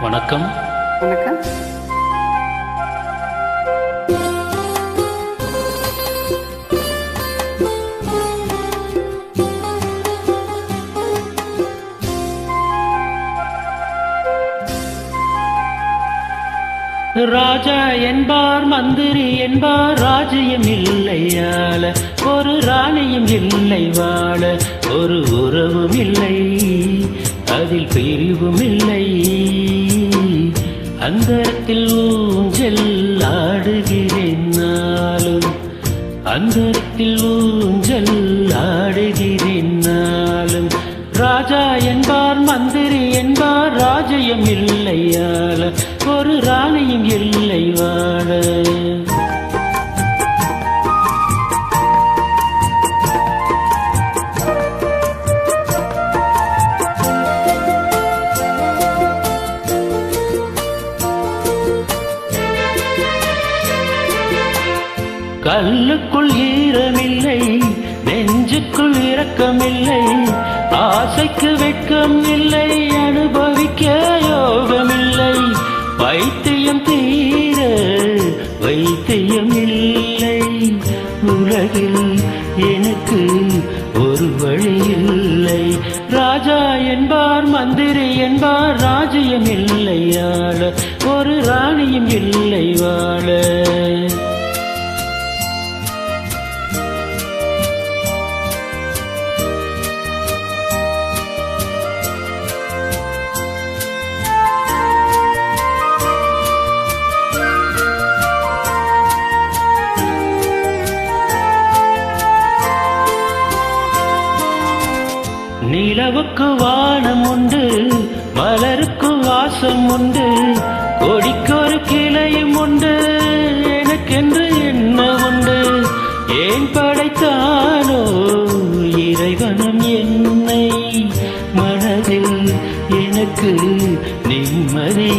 வணக்கம். வணக்கம். ராஜா என்பார் மந்திரி என்பார் ராஜ்யம் இல்லையால ஒரு ராணியும் இல்லை வாழ ஒரு உறவும் இல்லை. அதில் பிரிவும் இல்லை. அந்தரத்தில் ஊஞ்சல் ஆடுகிறேன் நாளும். அந்தரத்தில் ஊஞ்சல் ஆடுகிறேன் நாளும். ராஜா என்பார் மந்திரி என்பார் ராஜயம் இல்லையால ஒரு ராணியும் இல்லைவா கல்லுக்குள் ஈரமில்லை நெஞ்சுக்குள் இரக்கமில்லை ஆசைக்கு வெட்கம் இல்லை அனுபவிக்க யோகமில்லை. வைத்தியம் தீர வைத்தியம் இல்லை. உலகில் எனக்கு ஒரு வழி இல்லை. ராஜா என்பார் மந்திரி என்பார் ராஜ்யம் இல்லை ஆள ஒரு ராணியும் இல்லை வாழ. நிலவுக்கு வானம் உண்டு மலருக்கு வாசம் உண்டு கொடிக்கொரு கிளையும் உண்டு. எனக்கென்று என்ன உண்டு? ஏன் படைத்தானோ? இறைவனம் என்னை மனதில் எனக்கு நிம்மதி